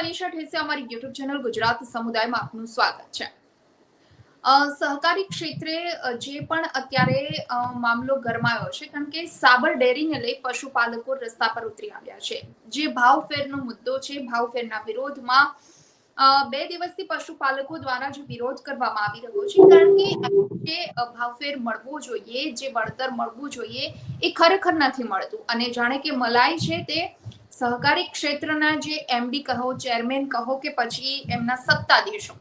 મનીષા ઠેસે અમારી YouTube channel Gujarat સમુદાયમાં આપનું સ્વાગત છે. સહકારી ક્ષેત્રે જે પણ અત્યારે મામલો ગરમાયો છે, કારણ કે સાબર ડેરીને લઈ પશુપાલકો રસ્તા પર ઉતરી આવ્યા છે. જે ભાવફેરનો મુદ્દો છે ભાવફેરના વિરોધમાં બે દિવસથી પશુપાલકો દ્વારા જે વિરોધ કરવામાં આવી રહ્યો છે, કારણ કે ભાવફેર મળવો જોઈએ, જે વળતર મળવું જોઈએ, એ ખરેખર નથી મળતું. અને જાણે કે મલાઈ છે તે સહકારી ક્ષેત્રના જે એમડી કહો ચેરમેન કહો કે પછી એમના સત્તાધીશો.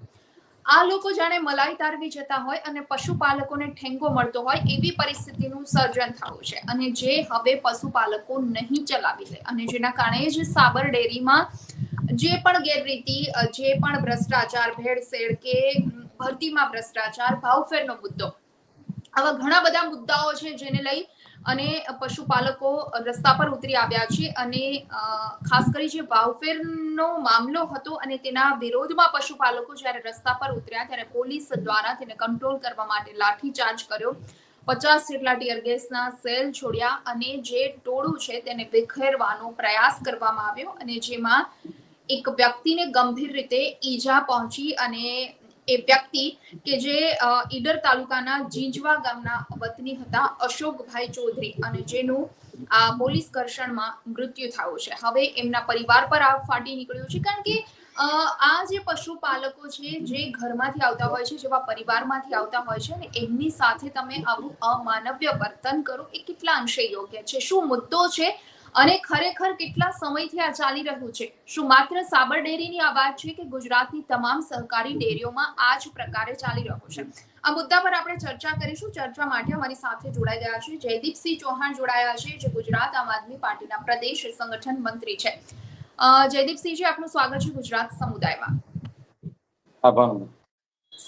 આ લોકો જાણે મલાઈ તારવી જતા હોય અને પશુપાલકોને ઠેંગો મળતો હોય એવી પરિસ્થિતિનું સર્જન થયું છે. અને જે હવે પશુપાલકો નહીં ચલાવી લે અને જેના કારણે જ સાબર ડેરીમાં જે પણ ગેરરીતિ, જે પણ ભ્રષ્ટાચાર, ભેળસેળ કે ભરતીમાં ભ્રષ્ટાચાર, ભાવફેરનો મુદ્દો, આવા ઘણા બધા મુદ્દાઓ છે જેને લઈ અને પશુપાલકો રસ્તા પર ઉતરી આવ્યા છે અને ખાસ કરી જે ભાવફેરનો મામલો હતો અને તેના વિરોધમાં પશુપાલકો જ્યારે રસ્તા પર ઉતર્યા ત્યારે પોલીસ દ્વારા તેને કંટ્રોલ કરવા માટે લાઠીચાર્જ કર્યો. પચાસ જેટલા ટીયર ગેસના સેલ છોડ્યા અને જે ટોળું છે તેને વિખેરવાનો પ્રયાસ કરવામાં આવ્યો અને જેમાં એક વ્યક્તિને ગંભીર રીતે ઈજા પહોંચી અને એ વ્યક્તિ કે જે ઈડર તાલુકાના જીંજવા ગામના વતની હતા, અશોકભાઈ ચૌધરી અને જેનું, આ, પોલીસ ઘર્ષણમાં મૃત્યુ થયું છે. હવે એમના પરિવાર પર આ ફાટી નીકળ્યું છે. કારણ કે આ જે પશુપાલકો છે, જે ઘરમાંથી આવતા હોય છે, જેવા પરિવારમાંથી આવતા હોય છે ને એમની સાથે તમે આવું અમાનવ્ય વર્તન કરો, એ કેટલા અંશે યોગ્ય છે? શું મુદ્દો છે? અને ખરેખર કેટલા સમયથી આ ચાલી રહ્યું છે? શું માત્ર સાબર ડેરીની આ વાત છે કે ગુજરાતની તમામ સહકારી ડેરીઓમાં આ જ પ્રકારે ચાલી રહ્યું છે? આ મુદ્દા પર આપણે ચર્ચા કરીશું. ચર્ચા માટે અમારી સાથે જોડાઈ ગયા છે જયદીપસિંહ ચૌહાણ જોડાયા છે જે ગુજરાત આમ આદમી પાર્ટીના પ્રદેશ સંગઠન મંત્રી છે. અ, જયદીપસિંહજી આપનું સ્વાગત છે ગુજરાત સમુદાયમાં. આભાર.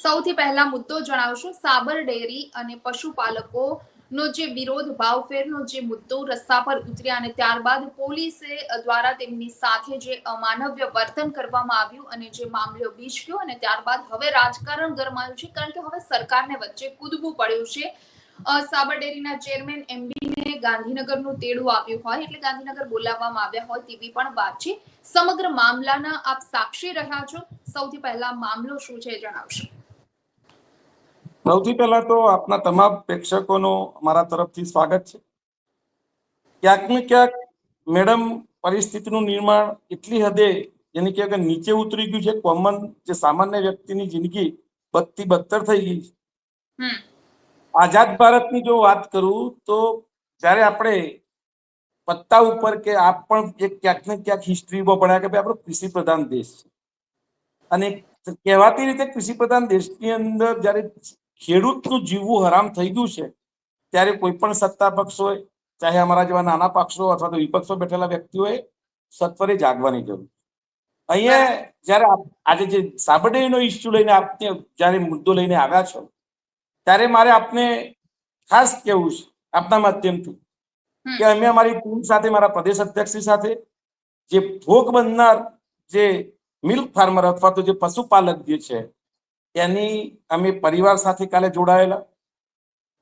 સૌથી પહેલા મુદ્દો જણાવશો. સાબર ડેરી અને પશુપાલકો નો જે વિરોધ, ભાવફેરનો જે મુદ્દો રસ્તા પર ઉતર્યા અને ત્યારબાદ પોલીસે દ્વારા તેમની સાથે જે અમાનવ્ય વર્તન કરવામાં આવ્યું અને જે મામલો બીજક્યો અને ત્યારબાદ હવે રાજકારણ ગરમાયું છે, કારણ કે હવે સરકારને વચ્ચે કૂદવું પડ્યું છે. સાબરડેરીના ચેરમેન એમબીને ગાંધીનગરનું તેડું આવ્યું હોય, એટલે ગાંધીનગર બોલાવવામાં આવ્યા હોય તેવી પણ વાત છે. સમગ્ર મામલાના આપ સાક્ષી રહ્યા છો. સૌથી પહેલા મામલો શું છે જણાવશો. સૌથી પહેલા તો આપના તમામ પ્રેક્ષકોનો મારા તરફથી સ્વાગત છે. ક્યાંક ને ક્યાંક મેડમ પરિસ્થિતિનું નિર્માણ એટલી હદે જેની કે નીચે ઉતરી ગયું છે કોમન જે સામાન્ય વ્યક્તિની જિંદગી બત્તી બદતર થઈ ગઈ છે. આઝાદ ભારતની જો વાત કરું તો જ્યારે આપણે પત્તા ઉપર કે આપ પણ એક ક્યાંક ને ક્યાંક હિસ્ટ્રીમાં ભણ્યા કે ભાઈ આપણો કૃષિ પ્રધાન દેશ છે. અને કહેવાતી રીતે કૃષિ પ્રધાન દેશની અંદર જ્યારે ખેડૂતનું જીવવું હરામ થઈ ગયું છે ત્યારે કોઈ પણ સત્તા પક્ષ હોય ચાહે અમારા જેવા નાના પક્ષો અથવા તો વિપક્ષો બેઠેલા વ્યક્તિઓએ સત્વરે જાગવાની જરૂર અહીંયા જ્યારે આજે જે સાબરડેરીનો ઇસ્યુ લઈને આપને જ્યારે મુદ્દો લઈને આવ્યા છો ત્યારે મારે આપને ખાસ કહેવું છે આપના માધ્યમથી. કે અમે અમારી ટીમ સાથે મારા પ્રદેશ અધ્યક્ષશ્રી સાથે જે ભોગ બનનાર જે મિલ્ક ફાર્મર અથવા તો જે પશુપાલક જે છે એની અમે પરિવાર સાથે કાલે જોડાયેલા.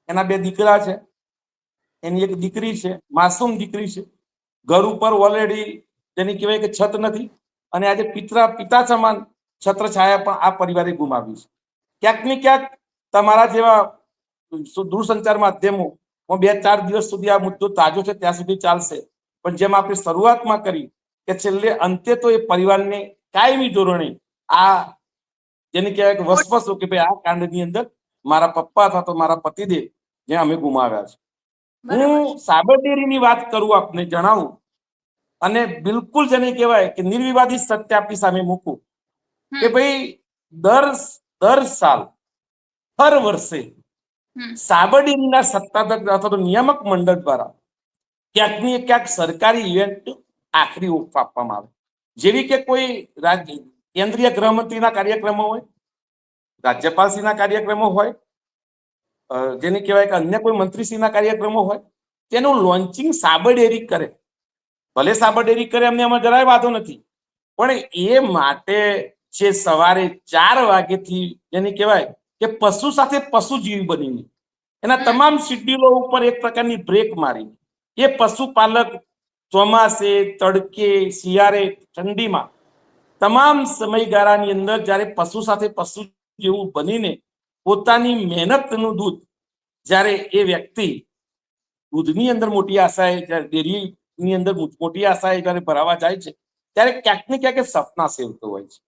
એના બે દીકરા છે. એની એક દીકરી છે, માસૂમ દીકરી છે. ઘર ઉપર ઓલરેડી જેની કહેવાય કે છત નથી અને આજે પિતરા, પિતા સમાન છત્ર છાયા પણ આ પરિવારે ગુમાવી છે. ક્યાંક ને ક્યાંક તમારા જેવા દૂરસંચાર માધ્યમો હું બે ચાર દિવસ સુધી આ મુદ્દો તાજો છે, ત્યાં સુધી ચાલશે. પણ જેમ આપણે શરૂઆતમાં કરી કે છેલ્લે અંતે તો એ પરિવારને કાયમી ધોરણે આ જેને કહેવાય કે વસવસો કે ભાઈ આ કાંડની અંદર મારા પપ્પા અથવા તો મારા પતિદેવ જે અમે ગુમાવ્યા છે. હું સાબરડેરીની વાત કરું આપને જણાવું. અને બિલકુલ જેને કહેવાય કે નિર્વિવાદી સત્ય આપની સામે મૂકું કે ભાઈ દર દર સાલ હર વર્ષે સાબરડેરીના સત્તાધક અથવા તો નિયામક મંડળ દ્વારા ક્યાંકની ક્યાંક સરકારી ઇવેન્ટ આખરી ઓફ આપવામાં આવે. જેવી કે કોઈ રાજ્ય કેન્દ્રીય ગૃહમંત્રીના કાર્યક્રમો હોય, રાજ્યપાલશ્રીના કાર્યક્રમો હોય જેને કહેવાય કે અન્ય કોઈ મંત્રીશ્રીના કાર્યક્રમો હોય, તેનું લોન્ચિંગ સાબરડેરી કરે. ભલે સાબરડેરી કરે અમને એમાં જરાય વાંધો નથી, પણ એ માટે જે સવારે ચાર વાગેથી જેને કહેવાય કે પશુ સાથે પશુ જીવ બનીને, એના તમામ શિડ્યુલો ઉપર એક પ્રકારની બ્રેક મારી એ પશુપાલક ચોમાસે, તડકે, શિયાળે, ઠંડીમાં તમામ સમયગાળાની અંદર જ્યારે પશુ સાથે પશુ જેવું બનીને પોતાની મહેનતનું દૂધ જ્યારે એ વ્યક્તિ દૂધની અંદર મોટી આશાએ જ્યારે ડેરીની અંદર મોટી આશાએ જ્યારે ભરાવા જાય છે, ત્યારે ક્યાંક ને ક્યાંક સપના સેવતો હોય છે.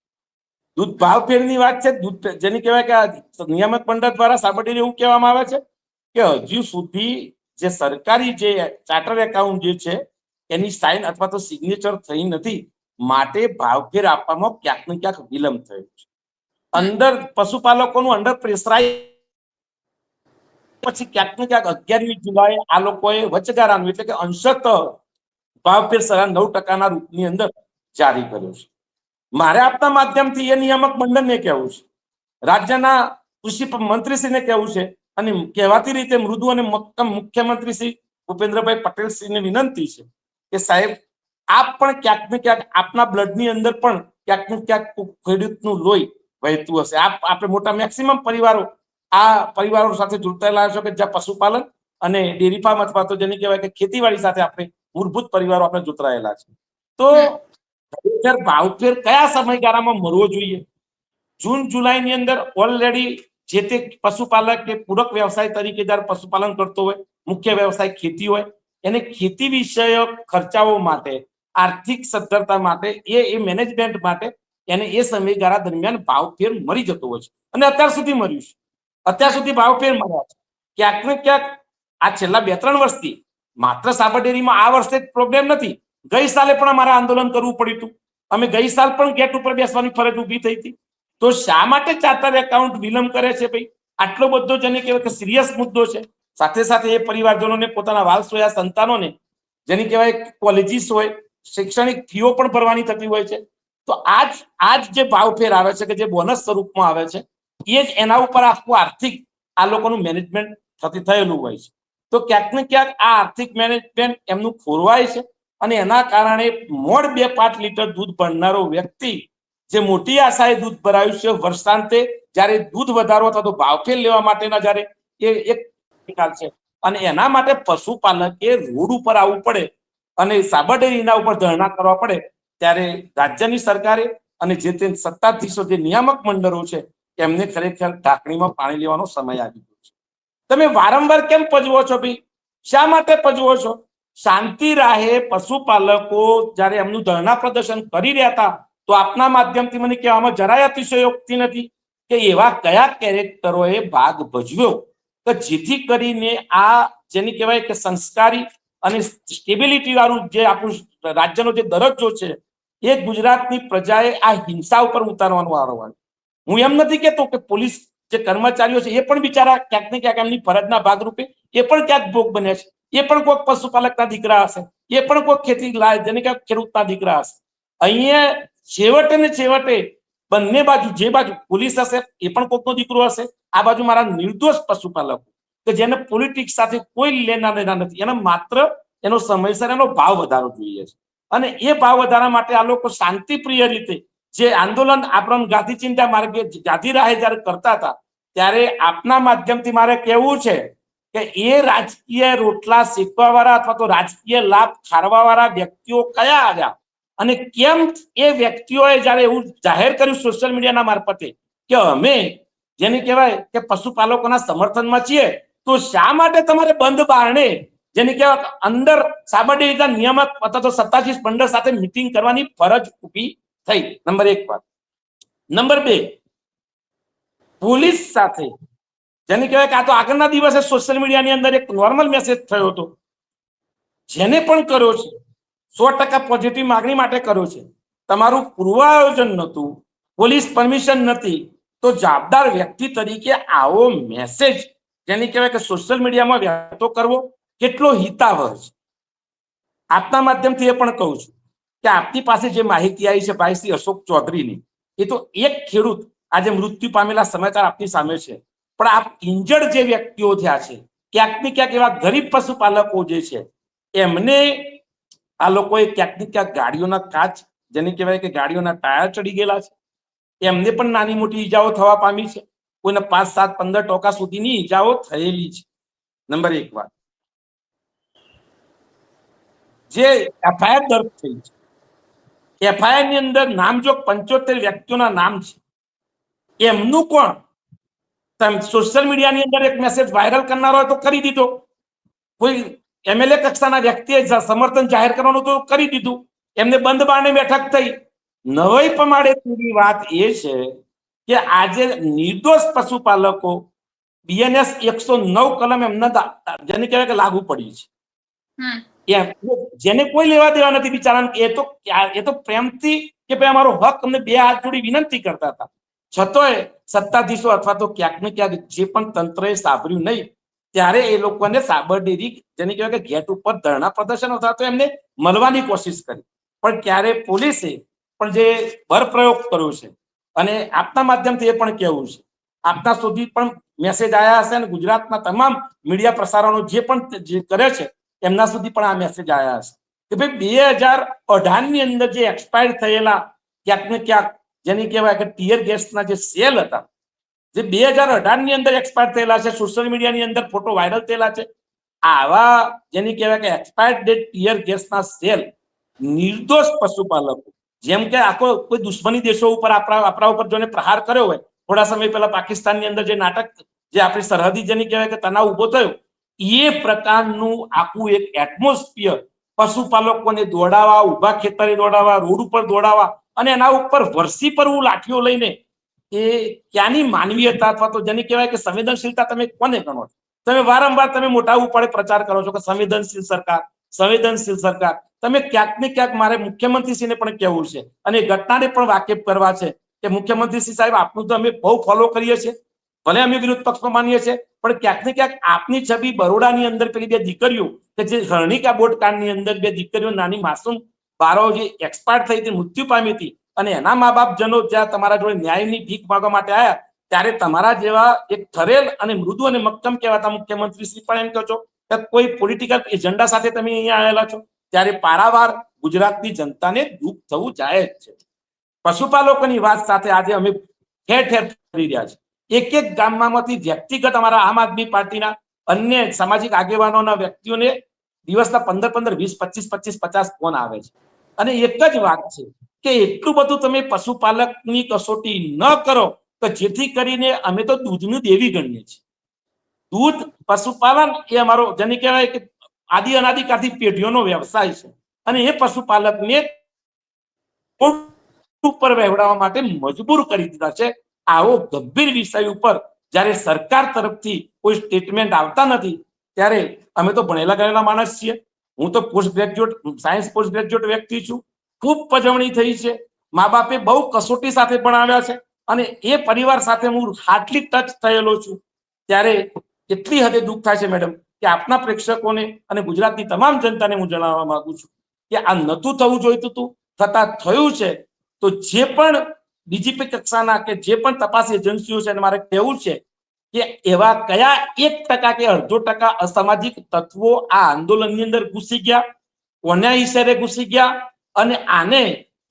દૂધ ભાવ ફેરની વાત છે, દૂધ જેની કહેવાય કે નિયામક મંડળ દ્વારા સાબરડેરી એવું કહેવામાં આવે છે કે હજુ સુધી જે સરકારી જે ચાર્ટર એકાઉન્ટ જે છે, એની સાઇન અથવા તો સિગ્નેચર થઈ નથી માટે ભાવફેર આપવામાં ક્યાંક ને ક્યાંક વિલંબ થયો છે. અંદર પશુપાલકોનું અંડર પ્રેશરાઈ પછી ક્યાંક ને ક્યાંક અગિયારમી જુલાઈ આ લોકોએ વચગાળાનું એટલે કે અંશત ભાવફેર સરા નવ ટકાના રૂપની અંદર જારી કર્યો છે. મારે આપના માધ્યમથી એ નિયામક મંડળને કહેવું છે. રાજ્યના કૃષિ મંત્રીશ્રીને કહેવું છે અને કહેવાતી રીતે મૃદુ અને મુખ્યમંત્રી શ્રી ભૂપેન્દ્રભાઈ પટેલ શ્રીને વિનંતી છે કે સાહેબ આપ પણ ક્યાંક ને ક્યાંક આપના બ્લડની અંદર પણ ક્યાંક ને ક્યાંક ખેડૂતનું લોહી વહેતું હશે. આપ, આપણે મોટા મેક્સિમમ પરિવારો, આ પરિવારો સાથે જોડાયેલા છો કે જ્યાં પશુપાલન અને ડેરી ફાર્મ અથવા તો જેને કહેવાય કે ખેતીવાડી સાથે આપણે મૂળભૂત પરિવારો આપણે જોતરાયેલા છે. તો ખરેખર ભાવફેર કયા સમયગાળામાં મળવો જોઈએ? જૂન, જુલાઈની અંદર ઓલરેડી જે તે પશુપાલક કે પૂરક વ્યવસાય તરીકે જ્યારે પશુપાલન કરતો હોય, મુખ્ય વ્યવસાય ખેતી હોય, એને ખેતી વિષયક ખર્ચાઓ માટે આર્થિક સદ્ધરતા માટે, એ એ મેનેજમેન્ટ માટે એને એ સમયગાળા દરમિયાન ભાવફેર મરી જતો હોય છે. અને અત્યાર સુધી મર્યું છે. અત્યાર સુધી ભાવફેર મળ્યા છે. ક્યાંક ને ક્યાંક આ છેલ્લા બે ત્રણ વર્ષથી માત્ર સાબર આ વર્ષે પ્રોબ્લેમ નથી. ગઈ સાલે પણ અમારે આંદોલન કરવું પડ્યું હતું. અમે ગઈ સાલ પણ ગેટ ઉપર બેસવાની ફરજ ઊભી થઈ હતી. તો શા માટે ચાર્ટર એકાઉન્ટ વિલંબ કરે છે ભાઈ? આટલો બધો જેને કહેવાય કે સિરિયસ મુદ્દો છે. સાથે સાથે એ પરિવારજનોને પોતાના વાલ હોય સંતાનોને, જેની કહેવાય કોલેજીસ હોય શૈક્ષણિક ફીઓ પણ ભરવાની થતી હોય છે. તો આજ આજ જે ભાવફેર આવે છે કે જે બોનસ સ્વરૂપમાં આવે છે, એ જ એના ઉપર આખું આર્થિક આ લોકોનું મેનેજમેન્ટ થતી થયેલું હોય છે. તો ક્યાંક ને ક્યાંક આ આર્થિક મેનેજમેન્ટ એમનું ખોરવાય છે અને એના કારણે મોડ બે પાંચ લીટર દૂધ ભરનારો વ્યક્તિ જે મોટી આશાએ દૂધ ભરાયું છે, વર્ષાંતે જ્યારે દૂધ વધારો અથવા તો ભાવફેર લેવા માટેના જ્યારે એ એક છે અને એના માટે પશુપાલકે રોડ ઉપર આવવું પડે અને સાબરડેરીના ઉપર ધરણા કરવા પડે, ત્યારે રાજ્યની સરકારે અને જે તે સત્તાધીશો જે નિયામક મંડળો છે, એમને ખરેખર ઢાંકણીમાં પાણી લેવાનો સમય આવી ગયો છે. તમે વારંવાર કેમ પજવો છો ભાઈ? શા માટે પજવો છો? શાંતિ રાહે પશુપાલકો જ્યારે એમનું ધરણા પ્રદર્શન કરી રહ્યા હતા, તો આપના માધ્યમથી મને કહેવામાં જરાય અતિશયોક્તિ નથી કે એવા કયા કેરેક્ટરોએ ભાગ ભજવ્યો. કે જેથી કરીને આ જેની કહેવાય કે સંસ્કારી અને સ્ટેબિલિટી વાળું જે આપણું રાજ્યનો જે દરજ્જો છે, એ ગુજરાતની પ્રજાએ આ હિંસા ઉપર ઉતારવાનો વારો હું એમ નથી કેતો કે પોલીસ જે કર્મચારીઓ છે, એ પણ બિચારા ક્યાંક ને ક્યાંક એમની ફરજના ભાગરૂપે, એ પણ ક્યાંક ભોગ બન્યા છે, એ પણ કોઈક પશુપાલકના દીકરા હશે, એ પણ કોઈક ખેતી જેને ક્યાંક ખેડૂતના દીકરા હશે. અહીંયા છેવટે ને છેવટે બંને બાજુ, જે બાજુ પોલીસ હશે, એ પણ કોકનો દીકરો હશે, આ બાજુ મારા નિર્દોષ પશુપાલકો. કે જેને પોલિટિક્સ સાથે કોઈ લેના દેના નથી. એને માત્ર એનો સમયસર એનો ભાવ વધારો જોઈએ છે. અને એ ભાવ વધારા માટે આ લોકો શાંતિપ્રિય રીતે જે આંદોલન આપણા ગાંધી ચિંતા માર્ગે ગાંધી રાહે જયારે કરતા હતા, ત્યારે આપના માધ્યમથી મારે કહેવું છે કે એ રાજકીય રોટલા શીખવા વાળા અથવા તો રાજકીય લાભ ખારવા વાળા વ્યક્તિઓ કયા આવ્યા? અને કેમ એ વ્યક્તિઓએ જયારે એવું જાહેર કર્યું સોશિયલ મીડિયાના મારફતે કે અમે, જેને કહેવાય કે પશુપાલકોના સમર્થનમાં છીએ તો શા માટે તમારે બંધ બારણે? જેને કહેવાય અંદર સાબરડેરીના નિયામક અથવા તો સત્તાધીશ મંડળ સાથે મિટિંગ કરવાની ફરજ ઊભી થઈ. નંબર એક વાત. નંબર બે. પોલીસ સાથે, જેને કહેવાય કે આ તો આગળના દિવસે સોશિયલ મીડિયાની અંદર એક નોર્મલ મેસેજ થયો હતો. જેને પણ કર્યો છે, સો ટકા પોઝિટિવ માગણી માટે કર્યો છે. તમારું પૂર્વાયોજન નહોતું, પોલીસ પરમિશન નથી, તો જવાબદાર વ્યક્તિ તરીકે આવો મેસેજ જેને કહેવાય કે સોશિયલ મીડિયામાં વ્યાતો કરવો કેટલો હિતાવહ છે. આપના માધ્યમથી એ પણ કહું છું કે આપની પાસે જે માહિતી આવી છે ભાઈ શ્રી અશોક ચૌધરીની, એ તો એક ખેડૂત આજે મૃત્યુ પામેલા સમાચાર આપની સામે છે. પણ આ ઇન્જર્ડ જે વ્યક્તિઓ થયા છે, ક્યાંક ને ક્યાંક એવા ગરીબ પશુપાલકો જે છે, એમને આ લોકોએ ક્યાંક ને ક્યાંક ગાડીઓના કાચ, જેને કહેવાય કે ગાડીઓના ટાયર ચડી ગયેલા છે. એમને પણ નાની મોટી ઈજાઓ થવા પામી છે. કોઈને પાંચ, સાત, પંદર ટકા સુધીની ઈજાઓ થયેલી છે. નંબર એક વાત. જે એફઆઈઆર દર્જ થઈ છે. એફઆઈઆરની અંદર નામજોગ પંચોતેર વ્યક્તિઓના નામ છે. એમનું કોણ? સોશિયલ મીડિયાની અંદર એક મેસેજ વાયરલ કરનારો હોય તો કરી દીધો. કોઈ એમએલએ કક્ષાના વ્યક્તિએ સમર્થન જાહેર કરવાનું તો કરી દીધું. એમને બંધ બારણે બેઠક થઈ. નવાઈ પ્રમાણે પૂરી વાત એ છે કે આજે નિર્દોષ પશુપાલકો બીએનએસ એકસો નવ કલમ એમને જેને કહેવાય કે લાગુ પડી છે. જેને કોઈ લેવા દેવા નથી બિચારા એ તો એ તો પ્રેમથી કે ભાઈ અમારો હક અમને બે હાથ જોડી વિનંતી કરતા હતા. છતોય સત્તાધીશો અથવા તો ક્યાંક ને ક્યાંક જે પણ તંત્રએ સાંભળ્યું નહીં ત્યારે એ લોકોને સાબરડેરી જેને કહેવાય કે ગેટ ઉપર ધરણા પ્રદર્શન હતા તો એમને મળવાની કોશિશ કરી. પણ ક્યારે પોલીસે પણ જે પ્રયોગ કર્યો છે અને આપના માધ્યમથી એ પણ કહેવું છે. આપના સુધી પણ મેસેજ આવ્યા હશે અને ગુજરાતના તમામ મીડિયા પ્રસારણો જે પણ જે કરે છે, એમના સુધી પણ આ મેસેજ આવ્યા હશે. કે ભાઈ બે હજાર અઢારની અંદર જે એક્સપાયર થયેલા ક્યાંક ને ક્યાંક, જેની કહેવાય કે ટીયર ગેસના જે સેલ હતા, જે બે હજાર અઢારની અંદર એક્સપાયર થયેલા છે સોશિયલ મીડિયાની અંદર ફોટો વાયરલ થયેલા છે, આવા જેની કહેવાય કે એક્સપાયર ડેટ ટીયર ગેસના સેલ નિર્દોષ પશુપાલકો જેમ કે આખો કોઈ દુશ્મની દેશો ઉપર આપણા આપણા ઉપર જોને પ્રહાર કર્યો હોય, થોડા સમય પહેલા પાકિસ્તાનની અંદર જે નાટક, જે આપણી સરહદી જેની કહેવાય કે તનાવ ઊભો થયો, એ પ્રકારનું આખું એક એટમોસ્ફિયર પશુપાલકોને દોડાવવા ઊભા ખેતરે દોડાવા રોડ ઉપર દોડાવા અને એના ઉપર વરસી પરવું લાઠીઓ લઈને એ ક્યાંની માનવીયતા અથવા તો જેની કહેવાય કે સંવેદનશીલતા તમે કોને ગણો તમે વારંવાર તમે મોટા ઉપાડે પ્રચાર કરો છો કે સંવેદનશીલ સરકાર સંવેદનશીલ સરકાર. તમે ક્યાંક ને ક્યાંક મારે મુખ્યમંત્રીશ્રીને પણ કહેવું છે. અને ઘટનાને પણ વાકેફ કરવા છે કે મુખ્યમંત્રીશ્રી સાહેબ, આપનું તો અમે બહુ ફોલો કરીએ છીએ. ભલે અમે વિરોધ પક્ષમાં માનીએ છીએ, પણ ક્યાંક ને ક્યાંક આપની છબી બરોડાની અંદર પેલી બે દીકરીઓ કે જે હરણિકા બોટકાંડની અંદર બે દીકરીઓ નાની માસૂમ બારો જે એક્સપાયર થઈ હતી, મૃત્યુ પામી હતી અને એના મા બાપ જનો જ્યાં તમારા જોડે ન્યાયની ભીખ માગવા માટે આવ્યા ત્યારે તમારા જેવા એક ઠરેલ અને મૃદુ અને મક્કમ કહેવાતા મુખ્યમંત્રી શ્રી પણ એમ કહો છો કે કોઈ પોલિટિકલ એજન્ડા સાથે તમે અહીંયા આવેલા છો. ત્યારે પારાવાર ગુજરાતની જનતાને દુઃખ થવું જાય જ છે. પશુપાલકોની વાત સાથે આજે અમે ઠેર ઠેર કરી રહ્યા છે એક એક ગામમાંથી વ્યક્તિગત અમારા આમ આદમી પાર્ટીના અન્ય સામાજિક આગેવાનોના વ્યક્તિઓને દિવસના પંદર પંદર, વીસ, પચીસ પચીસ, પચાસ ફોન આવે છે. અને એક જ વાત છે કે એટલું બધું તમે પશુપાલકની કસોટી ન કરો તો જેથી કરીને અમે તો દૂધનું દેવી ગણીએ છીએ. દૂધ પશુપાલન એ અમારો જેને કહેવાય કે આદિ અનાદિકાથી પેઢીઓનો વ્યવસાય છે. અને એ પશુપાલકને ઉપર વહેવડાવવા માટે મજબૂર કરી દીધા છે. આવો ગંભીર વિષય ઉપર જ્યારે સરકાર તરફથી કોઈ સ્ટેટમેન્ટ આવતા નથી, ત્યારે અમે તો ભણેલા ગયેલા માણસ છીએ. હું તો post graduate science post graduate વ્યક્તિ છું. ખૂબ પજવણી થઈ છે. મા બાપે બહુ કસોટી સાથે ભણાવ્યા છે. અને એ પરિવાર સાથે હું હાર્ટલી ટચ થયેલો છું. ત્યારે એટલી હદે દુઃખ થાય છે મેડમ કે આપના પ્રેક્ષકોને અને ગુજરાતની તમામ જનતાને હું જણાવવા માંગુ છું કે આ નતું થવું જોઈતું હતું થતા થયું છે, તો જે પણ ડીજીપી કક્ષાના કે જે પણ તપાસ એજન્સીઓ છે મારે કહેવું છે કે એવા કયા એક ટકા કે અડધો ટકા અસામાજિક તત્વો આ આંદોલનની અંદર ઘૂસી ગયા, કોના ઈશારે ઘૂસી ગયા અને આને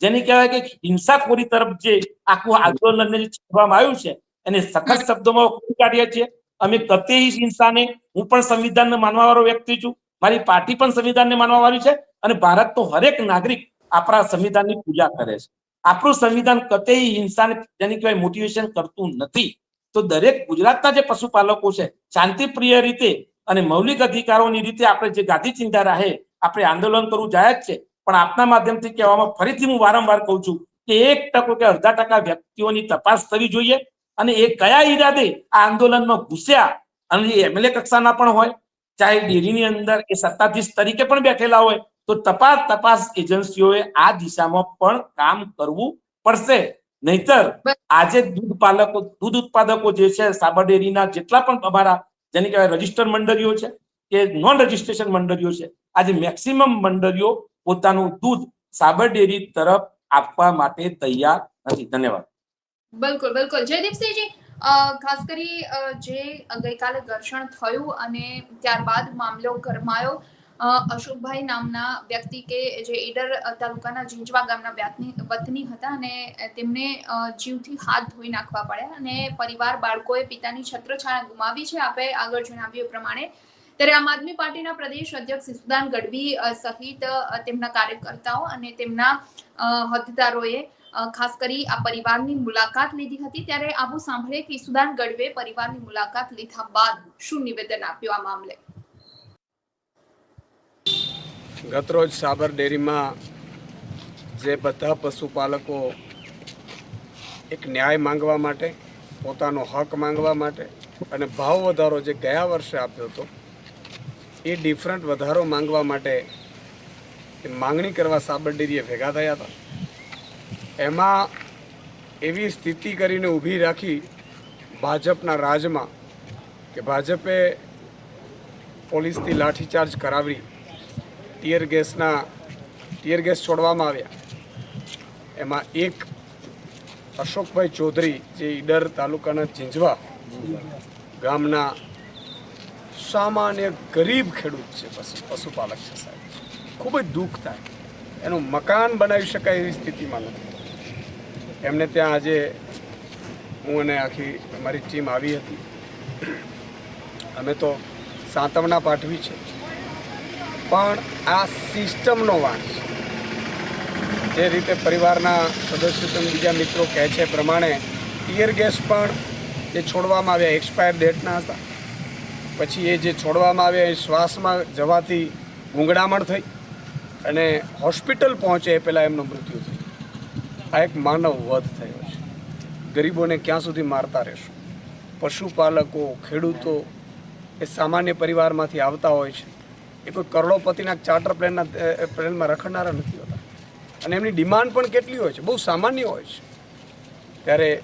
જેને કહેવાય કે હિંસાખોરી તરફ જે આખું આંદોલનને જે છેડવામાં આવ્યું છે એને સખત શબ્દોમાં કાઢીએ છીએ અમે કતેય હિંસાને, હું પણ સંવિધાનને માનવા વાળો વ્યક્તિ છું, મારી પાર્ટી પણ સંવિધાનને માનવા વાળી છે, અને ભારતનો હરેક નાગરિક આપણા સંવિધાનની પૂજા કરે છે. આપણું સંવિધાન કતેય હિંસાને, જેની કહેવાય મોટિવેશન કરતું નથી. તો દરેક ગુજરાતના જે પશુપાલકો છે, શાંતિપ્રિય રીતે અને મૌલિક અધિકારોની રીતે આપણે જે ગાંધી ચિંતા રાહે આપણે આંદોલન કરવું જાય જ છે, પણ આપના માધ્યમથી કહેવામાં ફરીથી હું વારંવાર કહું છું કે એક ટકો કે અડધા ટકા વ્યક્તિઓની તપાસ થવી જોઈએ અને એ કયા ઈરાદે આ આંદોલનમાં ઘૂસ્યા? અને એ એમએલએ કક્ષાના પણ હોય ચાહે ડેરીની અંદર એ સત્તાધીશ તરીકે પણ બેઠેલા હોય તો તપાસ તપાસ એજન્સીઓએ આ દિશામાં પણ કામ કરવું પડશે. નહીતર આજે દૂધ પાલકો દૂધ ઉત્પાદકો જે છે સાબર ડેરીના જેટલા પણ અમારા જેને કહેવાય રજિસ્ટર મંડળીઓ છે કે નોન રજીસ્ટ્રેશન મંડળીઓ છે આજે મેક્સિમમ મંડળીઓ પોતાનું દૂધ સાબર ડેરી તરફ આપવા માટે તૈયાર નથી. ધન્યવાદ. બિલકુલ બિલકુલ. જયદીપસિંહજી ખાસ કરી જે ગઈકાલે ઘર્ષણ થયું અને ત્યારબાદ મામલો ગરમાયો અશોકભાઈ નામના વ્યક્તિ કે જે ઈડર તાલુકાના ઝીંઝવા ગામના વતની હતા અને તેમને જીવથી હાથ ધોઈ નાખવા પડ્યા અને પરિવાર, બાળકોએ પિતાની છત્રછાયા ગુમાવી છે. આપે આગળ જણાવ્યું પ્રમાણે, ત્યારે આમ આદમી પાર્ટીના પ્રદેશ અધ્યક્ષ ઈસુદાન ગઢવી સહિત તેમના કાર્યકર્તાઓ અને તેમના હોદ્દેદારોએ ખાસ કરી આ પરિવારની મુલાકાત લીધી હતી. ત્યારે આવું સાંભળે કે સુદાન ગઢવે પરિવારની મુલાકાત લીધા બાદ શું નિવેદન આપ્યું આ મામલે? ગતરોજ સાબર ડેરીમાં જે બધા પશુપાલકો એક ન્યાય માંગવા માટે, પોતાનો હક માંગવા માટે અને ભાવ વધારો જે ગયા વર્ષે આપ્યો હતો, એ ડિફરન્ટ વધારો માંગવા માટે માંગણી કરવા સાબર ડેરીએ ભેગા થયા હતા. એમાં એવી સ્થિતિ કરીને ઊભી રાખી ભાજપના રાજમાં કે ભાજપે પોલીસથી લાઠીચાર્જ કરાવી, ટીયર ગેસના, ટીયર ગેસ છોડવામાં આવ્યા. એમાં એક અશોકભાઈ ચૌધરી, જે ઈડર તાલુકાના ઝીંઝવા ગામના સામાન્ય ગરીબ ખેડૂત છે, પશુ, પશુપાલક છે સાહેબ. ખૂબ જ દુઃખ થાય. એનું મકાન બનાવી શકાય એવી સ્થિતિમાં નથી. એમને ત્યાં આજે હું અને આખી અમારી ટીમ આવી હતી. અમે તો સાંતવના પાઠવી છે. પણ આ સિસ્ટમનો વાંક જે રીતે પરિવારના સદસ્યો તેમ બીજા મિત્રો કહે છે પ્રમાણે ટીયર ગેસ પણ જે છોડવામાં આવ્યા, એક્સપાયર ડેટના હતા. પછી એ જે છોડવામાં આવ્યા એ શ્વાસમાં જવાથી ગૂંગળામણ થઈ અને હોસ્પિટલ પહોંચે એ પહેલાં એમનું મૃત્યુ. આ એક માનવ વધ થયો છે. ગરીબોને ક્યાં સુધી મારતા રહેશું? પશુપાલકો, ખેડૂતો એ સામાન્ય પરિવારમાંથી આવતા હોય છે. એ કોઈ કરોડોપતિના ચાર્ટર પ્લેનના પ્લેનમાં રખડનારા નથી હોતા. અને એમની ડિમાન્ડ પણ કેટલી હોય છે? બહુ સામાન્ય હોય છે. ત્યારે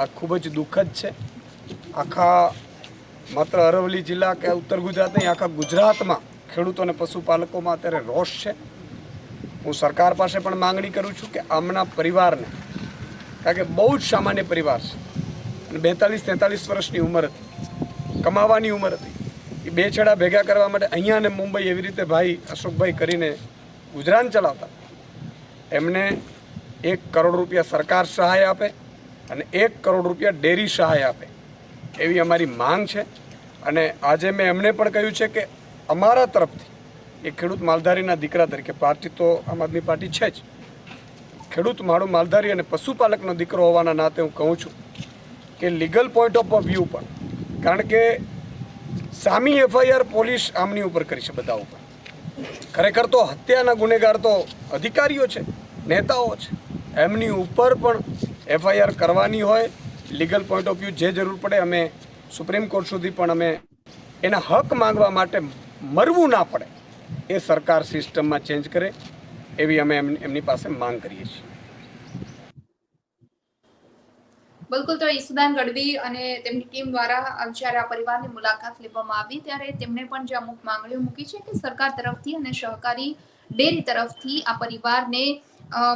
આ ખૂબ જ દુઃખદ છે. આખા માત્ર અરવલ્લી જિલ્લા કે ઉત્તર ગુજરાત નહીં, આખા ગુજરાતમાં ખેડૂતો અને પશુપાલકોમાં અત્યારે રોષ છે. હું સરકાર પાસે પણ માંગણી કરું છું કે આમના પરિવારને, કારણ કે બહુ જ સામાન્ય પરિવાર છે. અને બેતાલીસ તેતાલીસ વર્ષની ઉંમર હતી, કમાવાની ઉંમર હતી. એ બે છેડા ભેગા કરવા માટે અહીંયા ને મુંબઈ એવી રીતે ભાઈ અશોકભાઈ કરીને ગુજરાન ચલાવતા. એમને એક કરોડ રૂપિયા સરકાર સહાય આપે અને એક કરોડ રૂપિયા ડેરી સહાય આપે, એવી અમારી માંગ છે. અને આજે મેં એમને પણ કહ્યું છે કે અમારા તરફથી એ ખેડૂત માલધારીના દીકરા તરીકે, પાર્ટી તો આમ આદમી પાર્ટી છે જ. ખેડૂત માળો માલધારી અને પશુપાલકનો દીકરો હોવાના નાતે હું કહું છું કે લીગલ પોઈન્ટ ઓફ વ્યૂ પણ કારણ કે સામી એફઆઈઆર પોલીસ આમની ઉપર કરી છે બધા ઉપર. ખરેખર તો હત્યાના ગુનેગાર તો અધિકારીઓ છે, નેતાઓ છે. એમની ઉપર પણ એફઆઈઆર કરવાની હોય લીગલ પોઈન્ટ ઓફ વ્યૂ જે જરૂર પડે અમે સુપ્રીમ કોર્ટ સુધી પણ અમે એના હક માંગવા માટે મરવું ના પડે. એ સરકાર સિસ્ટમમાં ચેન્જ કરે એવી અમે એમની પાસે માંગ કરીએ છીએ. બિલકુલ, તો ઈસુદાન ગઢવી અને તેમની ટીમ દ્વારા જ્યારે આ પરિવારની મુલાકાત લેવામાં આવી, ત્યારે તેમણે પણ જે અમુક માંગણીઓ મૂકી છે કે સરકાર તરફથી અને સહકારી ડેરી તરફથી આ પરિવારને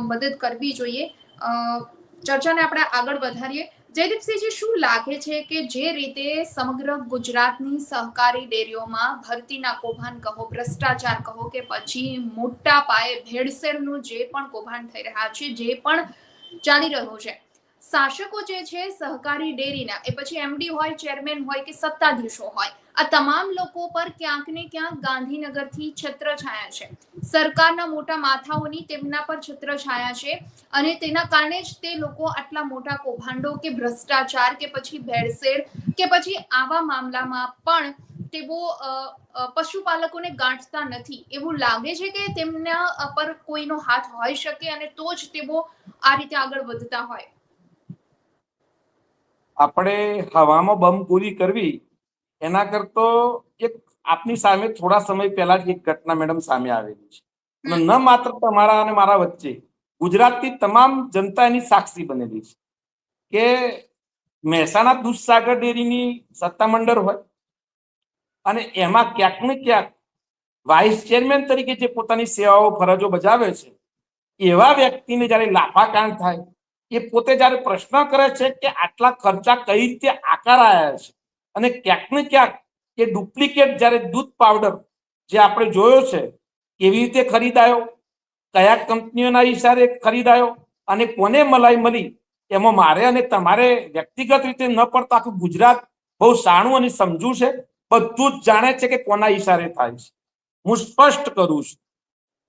મદદ કરવી જોઈએ. ચર્ચાને આપણે આગળ વધારીએ. જયદીપસિંહજી, શું લાગે છે કે જે રીતે સમગ્ર ગુજરાતની સહકારી ડેરીઓમાં ભરતીના કૌભાંડ કહો, ભ્રષ્ટાચાર કહો કે પછી મોટા પાયે ભેળસેળનું જે પણ કૌભાંડ થઈ રહ્યા છે, જે પણ ચાલી રહ્યું છે, શાસકો જે છે સહકારી ડેરીના, એ પછી એમડી હોય, ચેરમેન હોય કે સત્તાધીશો હોય આ તમામ લોકો પર ક્યાંક ને ક્યાંક ગાંધીનગરથી છત્રછાયા છે. સરકારના મોટા માથાઓની તેમના પર છત્રછાયા છે અને તેના કારણે જ તે લોકો આટલા મોટા કૌભાંડો કે ભ્રષ્ટાચાર કે પછી ભેળસેળ કે પછી આવા મામલામાં પણ તેઓ પશુપાલકોને ગાંઠતા નથી. એવું લાગે છે કે તેમના પર કોઈનો હાથ હોઈ શકે અને તો જ તેઓ આ રીતે આગળ વધતા હોય. આપણે હવામાં બમ પૂરી કરવી એના કરતો એક આપની સામે થોડા સમય પહેલા જ એક ઘટના મેડમ સામે આવેલી છે. ન માત્ર તમારા અને મારા વચ્ચે ગુજરાતની તમામ જનતા એની સાક્ષી બનેલી છે કે મહેસાણા દૂધસાગર ડેરીની સત્તામંડળ હોય અને એમાં ક્યાંક ને ક્યાંક વાઇસ ચેરમેન તરીકે જે પોતાની સેવાઓ ફરજો બજાવે છે એવા વ્યક્તિને જ્યારે લાફાકાંડ થાય એ પોતે જ્યારે પ્રશ્ન કરે છે કે આટલા ખર્ચા કઈ રીતે આકારાયા છે અને ક્યાંક ને ક્યાંક એ ડુપ્લિકેટ જ્યારે દૂધ પાવડર જે આપણે જોયો છે, કેવી રીતે ખરીદાયો? કયા કંપનીઓના ઇશારે ખરીદાયો? અને કોને મલાઈ મળી એમાં મારે અને તમારે વ્યક્તિગત રીતે ન પડતા આખું ગુજરાત બહુ સાણું અને સમજુ છે. બધું જ જાણે છે કે કોના ઇશારે થાય છે. હું સ્પષ્ટ કરું છું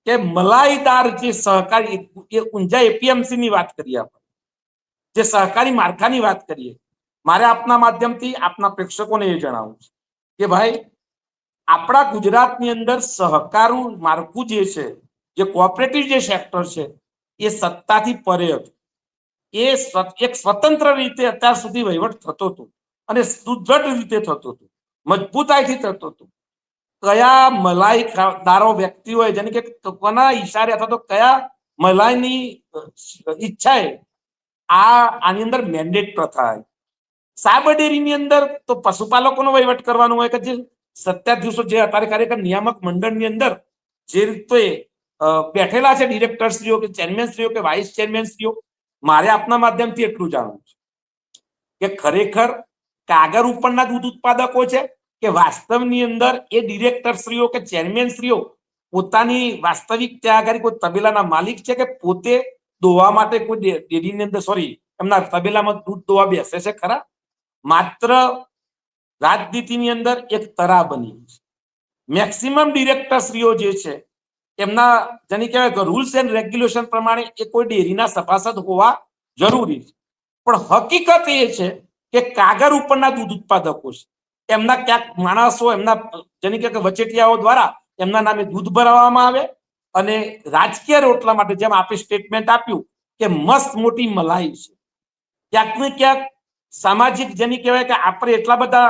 કે મલાઈદાર જે સહકારી ઊંઝા એપીએમસી ની વાત કરીએ આપણે. જે સહકારી માળખાની વાત કરીએ. મારે આપના માધ્યમથી આપના પ્રેક્ષકોને એ જણાવવું છે કે ભાઈ, આપણા ગુજરાતની અંદર સહકારું માળખું જે છે, જે કોઓપરેટિવ જે સેક્ટર છે, એ સત્તાથી પરે હતું. એ એક સ્વતંત્ર રીતે અત્યાર સુધી વહીવટ થતો હતો અને સુદૃઢ રીતે થતો હતો, મજબૂતાઈથી થતો હતો. કયા મલાઈ દારો વ્યક્તિ હોય, જેને કે કોના ઈશારે અથવા તો કયા મલાઈની ઈચ્છાએ આ, આની અંદર મેન્ડેટ પ્રથા આવી. સાબર ડેરીની અંદર તો પશુપાલકોનો વહીવટ કરવાનો હોય કે જે દિવસો જે અત્યારે ખરેખર નિયામક મંડળની અંદર જે રીતે બેઠેલા છે ડિરેક્ટરશ્રીઓ કે ચેરમેનશ્રીઓ કે વાઇસ ચેરમેનશ્રીઓ, મારે આપના માધ્યમથી એટલું જાણવું છે કે ખરેખર કાગળ ઉપરના દૂધ ઉત્પાદકો છે કે વાસ્તવની અંદર એ ડિરેક્ટરશ્રીઓ કે ચેરમેનશ્રીઓ પોતાની વાસ્તવિક ત્યાં આગળ કોઈ તબેલાના માલિક છે કે પોતે દોવા માટે કોઈ ડેરીની અંદર, સોરી, એમના તબેલામાં દૂધ દોવા બેસે છે ખરા? માત્ર રાજનીતિની અંદર એક તરા બની છે. મેક્સિમમ ડિરેક્ટરશ્રીઓ જે છે, એમના જેની કહેવાય રૂલ્સ એન્ડ રેગ્યુલેશન પ્રમાણે એ કોઈ ડેરીના સભાસદ હોવા જરૂરી છે. પણ હકીકત એ છે કે કાગળ ઉપરના દૂધ ઉત્પાદકો છે. એમના ક્યાંક માણસો, એમના જેની કે વચેટિયાઓ દ્વારા એમના નામે દૂધ ભરાવવામાં આવે અને રાજકીય રોટલા માટે જેમ આપે સ્ટેટમેન્ટ આપ્યું કે મસ્ત મોટી મલાઈ છે. ક્યાંક ને ક્યાંક સામાજિક જેની કહેવાય કે આપણે એટલા બધા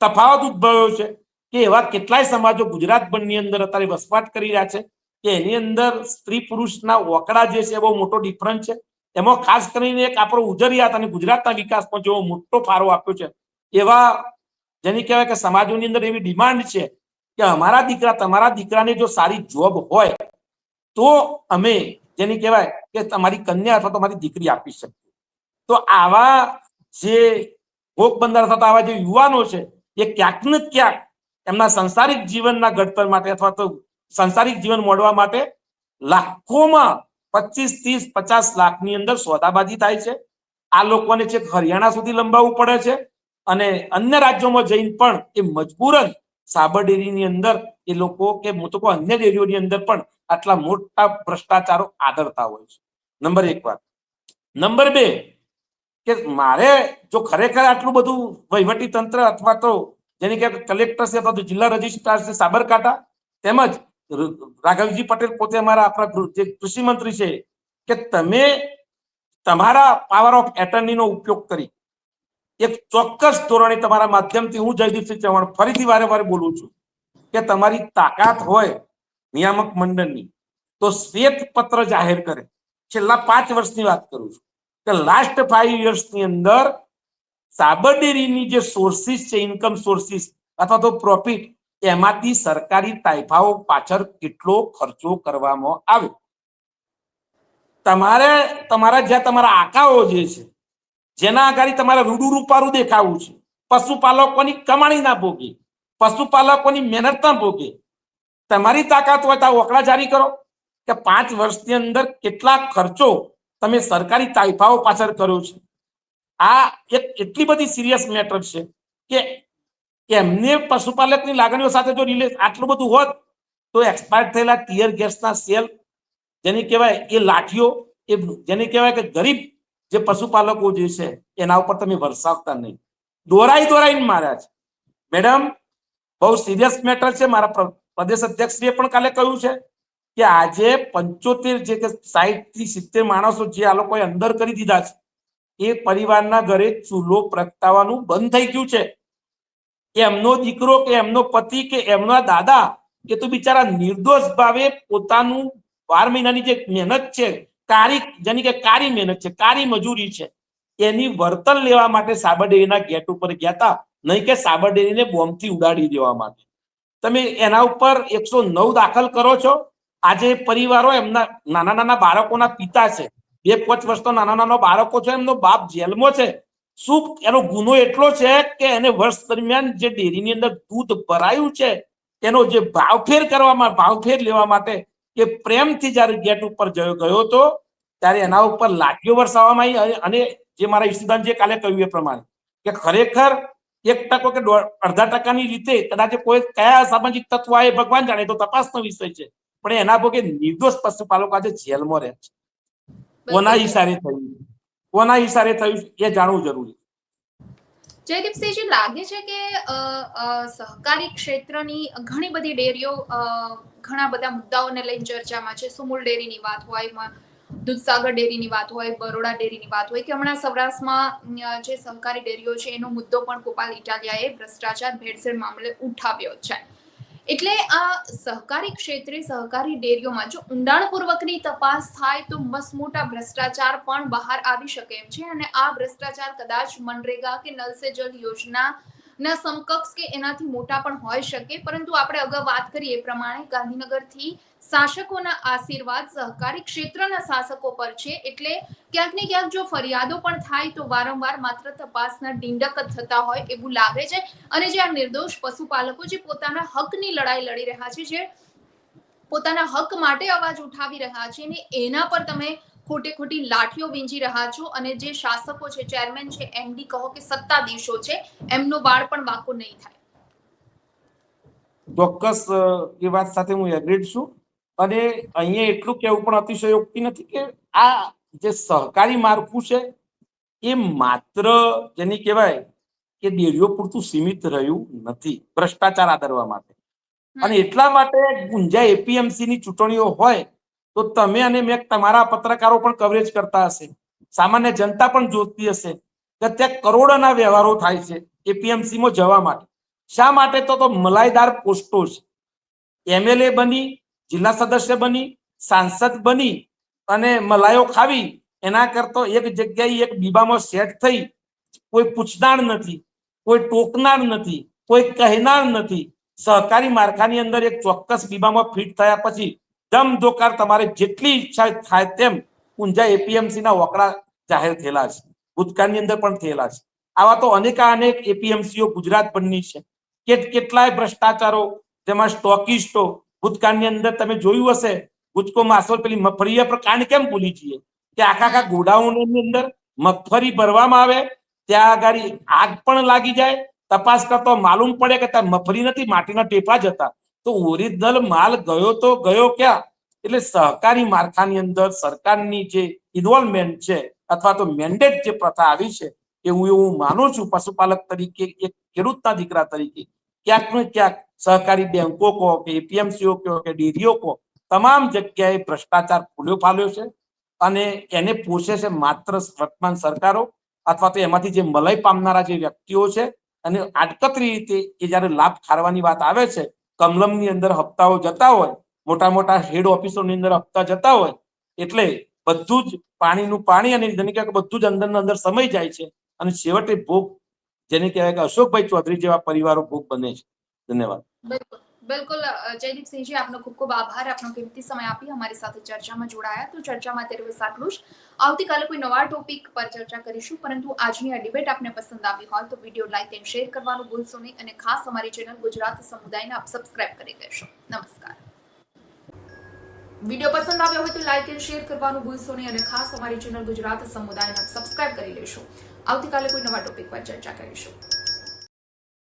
તફાવત ઉદ્ભવ્યો છે કે એવા કેટલાય સમાજો ગુજરાત ભરની અંદર અત્યારે વસવાટ કરી રહ્યા છે કે એની અંદર સ્ત્રી પુરુષના ઓકડા જે છે બહુ મોટો ડિફરન્સ છે. એમાં ખાસ કરીને એક આપણો ઉજરિયાત અને ગુજરાતના વિકાસમાં જેવો મોટો ફાળો આપ્યો છે. એવા જેની કહેવાય કે સમાજોની અંદર એવી ડિમાન્ડ છે કે અમારા દીકરા, તમારા દીકરાને જો સારી જોબ હોય તો અમે જેની કહેવાય કે તમારી કન્યા અથવા તમારી દીકરી આપી શકીએ. તો આવા જે ભોગ બંધાર થતા, આવા જે યુવાનો છે, એ ક્યાંક ને ક્યાંક એમના સંસારિક જીવનના ઘડતર માટે અથવા તો સંસારિક જીવન મોડવા માટે લાખોમાં પચીસ ત્રીસ પચાસ લાખની અંદર સોદાબાજી થાય છે. આ લોકોને છેક હરિયાણા સુધી લંબાવવું પડે છે અને અન્ય રાજ્યોમાં જઈને પણ એ મજબૂરન સાબર ડેરીની અંદર એ લોકો કે હું તો અન્ય ડેરીઓની અંદર પણ આટલા મોટા ભ્રષ્ટાચારો આદરતા હોય છે. નંબર એક વાત. નંબર બે કે મારે જો ખરેખર આટલું બધું વહીવટી તંત્ર અથવા તો જેની કે કલેક્ટર છે, અથવા તો જિલ્લા રજિસ્ટ્રાર છે, સાબરકાંઠા, તેમજ રાઘવજી પટેલ પોતે અમારા આપણા જે કૃષિ મંત્રી છે, કે તમે તમારા પાવર ઓફ એટર્નીનો ઉપયોગ કરી એક ચોક્કસ ધોરણે તમારા માધ્યમથી હું જયદીપસિંહ ચૌહાણ ફરીથી વારે વારે બોલું છું કે તમારી તાકાત હોય નિયામક મંડળની તો શ્વેત પત્ર જાહેર કરે. છેલ્લા પાંચ વર્ષની વાત કરું છું. કે લાસ્ટ ફાઈવ યર્સની અંદર સાબર ડેરીની જે સોર્સિસ છે ઇન્કમ સોર્સિસ અથવા તો પ્રોફિટ એમાંથી સરકારી તાઇફાઓ પાછળ કેટલો ખર્ચો કરવામાં આવ્યો? તમારે, તમારા જ્યાં તમારા આકાઓ જે છે, જેના આધારે તમારે રૂડું રૂપારું દેખાવું છે, પશુપાલકોની કમાણી ના ભોગે, પશુપાલકોની મહેનત ના ભોગે, તમારી તાકાત હોય તો ઓકડા જારી કરો કે પાંચ વર્ષની અંદર કેટલા ખર્ચો તમે સરકારી તાઇફાઓ પાછળ કર્યો છે. આ એક એટલી બધી સિરિયસ મેટર છે કે એમને પશુપાલકની લાગણીઓ સાથે જો રિલે આટલું બધું હોત, તો એક્સપાયર થયેલા ટીયર ગેસના સેલ જેની કહેવાય એ લાઠીઓ, એ જેને કહેવાય કે ગરીબ જે પશુપાલકો જે છે, એના ઉપર તમે વરસાવતા નહીં. દોરાઈ દોરાઈને માર્યા છે. મેડમ, બહુ સિરિયસ મેટર છે. મારા પ્ર- પ્રદેશ અધ્યક્ષશ્રીએ પણ કાલે કહ્યું છે કે આજે પંચોતેર જે કે સાહીઠથી સિત્તેર માણસો જે આ લોકોએ અંદર કરી દીધા છે, એ પરિવારના ઘરે ચૂલો પ્રગટાવવાનું બંધ થઈ ગયું છે. એમનો દીકરો કે એમનો પતિ કે એમના દાદા એ તો બિચારા નિર્દોષ ભાવે પોતાનું બાર મહિનાની જે મહેનત છે, કારી, જેની કે કારી મહેનત છે, કારી મજૂરી છે, એની વર્તન લેવા માટે સાબરડેરીના ગેટ ઉપર ગયા હતા નહીં કે સાબરડેરીને બોમ્બથી ઉડાડી દેવા માટે. તમે એના ઉપર એકસો નવ દાખલ કરો છો આજે પરિવારો એમના નાના નાના બાળકોના પિતા છે. બે પાંચ વર્ષનો નાના નાના બાળકો છે, એમનો બાપ જેલમાં છે. શું એનો ગુનો એટલો છે કે એને વર્ષ દરમિયાન જે ડેરીની અંદર દૂધ ભરાયું છે એનો જે ભાવફેર કરવામાં, ભાવફેર લેવા માટે એ પ્રેમથી જ્યારે ગેટ ઉપર જયો, ગયો હતો, ત્યારે એના ઉપર લાઠીઓ વરસાવવામાં આવી અને- જે મારા ઈશુદાનજીએ કાલે કહ્યું એ પ્રમાણે કે ખરેખર એક ટકો કે અડધા ટકાની રીતે કદાચ કોઈ કયા સામાજિક તત્વ એ ભગવાન જાણે તો તપાસનો વિષય છે. પણ એના ભોગે નિર્દોષ પશુપાલકો આજે જેલમાં રહે છે. કોના ઈશારે થયું? કોના ઈશારે થયું એ જાણવું જરૂરી જયદીપસિંહજી લાગે છે કે સહકારી ક્ષેત્રની ઘણી બધી ડેરીઓ ઘણા બધા મુદ્દાઓને લઈને ચર્ચામાં છે. સુમૂલ ડેરીની વાત હોય દૂધસાગર ડેરીની વાત હોય બરોડા ડેરીની વાત હોય કે હમણાં સૌરાષ્ટ્રમાં જે સહકારી ડેરીઓ છે એનો મુદ્દો પણ ગોપાલ ઇટાલિયાએ ભ્રષ્ટાચાર ભેળસેળ મામલે ઉઠાવ્યો છે. એટલે આ સહકારી ક્ષેત્રે સહકારી ડેરીઓમાં જો ઊંડાણપૂર્વકની તપાસ થાય તો મસમોટા ભ્રષ્ટાચાર પણ બહાર આવી શકે એમ છે. અને આ ભ્રષ્ટાચાર કદાચ મનરેગા કે નલ સે જલ યોજના ના સમકક્ષ કે એનાથી મોટા પણ હોઈ શકે, પરંતુ આપણે અગાઉ વાત કરી એ પ્રમાણે ગાંધીનગરથી શાસકોના આશીર્વાદ, સહકારી ક્ષેત્રના શાસકો પર છે. એટલે ક્યાંક ને ક્યાંક જો ફરિયાદો પણ થાય તો વારંવાર માત્ર તપાસના ડીંડક જ થતા હોય એવું લાગે છે. અને જે આ નિર્દોષ પશુપાલકો જે પોતાના હકની લડાઈ લડી રહ્યા છે, જે પોતાના હક માટે અવાજ ઉઠાવી રહ્યા છે ને એના પર તમે ખોટે ખોટી લાઠીઓ વીંજી રહ્યા છો અને જે શાસકો છે ચેરમેન છે એમડી કહો કે સત્તાધીશો છે એમનો વાળ પણ વાંકો નહીં થાય. ચોક્કસ એ વાત સાથે હું એગ્રીડ છું. અને અહીંયા એટલું કહેવું પણ અતિશયોક્તિ નથી કે આ જે સહકારી માળખું છે એ માત્ર જેની કહેવાય કે ડેરીઓ પૂરતું સીમિત રહ્યું નથી ભ્રષ્ટાચાર આદરવા માટે. અને એટલા માટે ગુંજા એપીએમસી ની ચૂંટણીઓ હોય તો તમે અને મેં તમારા પત્રકારો પણ કવરેજ કરતા હશે. સામાન્ય જનતા પણ જોતી હશે કે ત્યાં કરોડોના વ્યવહારો થાય છે એપીએમસી માં જવા માટે. શા માટે તો તો મલાઈદાર પોસ્ટો છે. એમએલએ બની, જિલ્લા સદસ્ય બની, સાંસદ બની અને મલાયો ખાવી, એના કરતો એક જગ્યાએ એક બીબામાં સેટ થઈ, કોઈ પૂછનાર નથી, કોઈ ટોકનાર નથી, કોઈ કહેનાર નથી. સહકારી માળખાની અંદર એક ચોક્કસ બીબામાં ફિટ થયા પછી દમ ધોકાર તમારે જેટલી ઈચ્છા થાય તેમ ઊંઝા એપીએમસી ના વકરા જાહેર થયેલા છે. ભૂતકાળની અંદર પણ થયેલા છે. આવા તો અનેકા અનેક એપીએમસીઓ ગુજરાત ભરની છે. કે કેટલાય ભ્રષ્ટાચારો, જેમાં સ્ટોકિસ્ટો, ભૂતકાળની અંદર તમે જોયું હશે, ગુજકો માસોલ પેલી મફરી પર કાંડ કેમ ભૂલી જઈએ? કે આખા આખા ગોડાઉનની અંદર મગફળી ભરવામાં આવે, ત્યાં આગળ આગ પણ લાગી જાય, તપાસ કરતો માલુમ પડે કે ત્યાં મફરી નથી, માટીના ટેપા જ હતા. તો ઓરિજિનલ માલ ગયો તો ગયો ક્યાં? એટલે સહકારી માળખાની અંદર સરકારની જે ઇન્વોલ્વમેન્ટ છે અથવા તો મેન્ડેટ જે પ્રથા આવી છે, એ હું એવું માનું છું પશુપાલક તરીકે, એક ખેડૂતના દીકરા તરીકે, ક્યાંક ને ક્યાંક સહકારી બેંકો કહો કે એપીએમસીઓ કહો કે ડેરીઓ કહો, તમામ જગ્યાએ ભ્રષ્ટાચાર ફૂલ્યો ફાલ્યો છે અને એને પોષે છે માત્ર વર્તમાન સરકારો અથવા તો એમાંથી જે મલય પામનારા જે વ્યક્તિઓ છે અને આડકતરી રીતે એ જ્યારે લાભ ખારવાની વાત આવે છે કમલમની અંદર હપ્તાઓ જતા હોય મોટા મોટા હેડ ઓફિસોની અંદર હપ્તા જતા હોય, એટલે બધું જ પાણીનું પાણી અને જેને કહેવાય કે બધું જ અંદર અંદર સમય જાય છે. અને છેવટે ભોગ, જેને કહેવાય કે અશોકભાઈ ચૌધરી જેવા પરિવારો ભોગ બને છે. ધન્યવાદ. બિલકુલ જયદીપસિંહજી આપનો ખૂબ ખૂબ આભાર. આપનો કિંમતી સમય આપી, અમારી સાથે ચર્ચામાં જોડાયા. તો ચર્ચામાં અત્યારે બસ આટલું જ. આવતીકાલે કોઈ નવા ટોપિક પર ચર્ચા કરીશું, પરંતુ આજની આ ડિબેટ આપને પસંદ આવી હોય તો વીડિયો લાઈક એન્ડ શેર કરવાનું ભૂલશો નહીં અને ખાસ અમારી ચેનલ ગુજરાત સમુદાયને આપ સબસ્ક્રાઇબ કરી દેશો નમસ્કાર. વીડિયો પસંદ આવ્યો હોય તો લાઈક એન્ડ શેર કરવાનું ભૂલશો નહીં અને ખાસ અમારી ચેનલ ગુજરાત સમુદાયને આપ સબસ્ક્રાઇબ કરી લેશો આવતીકાલે કોઈ નવા ટોપિક પર ચર્ચા કરીશું.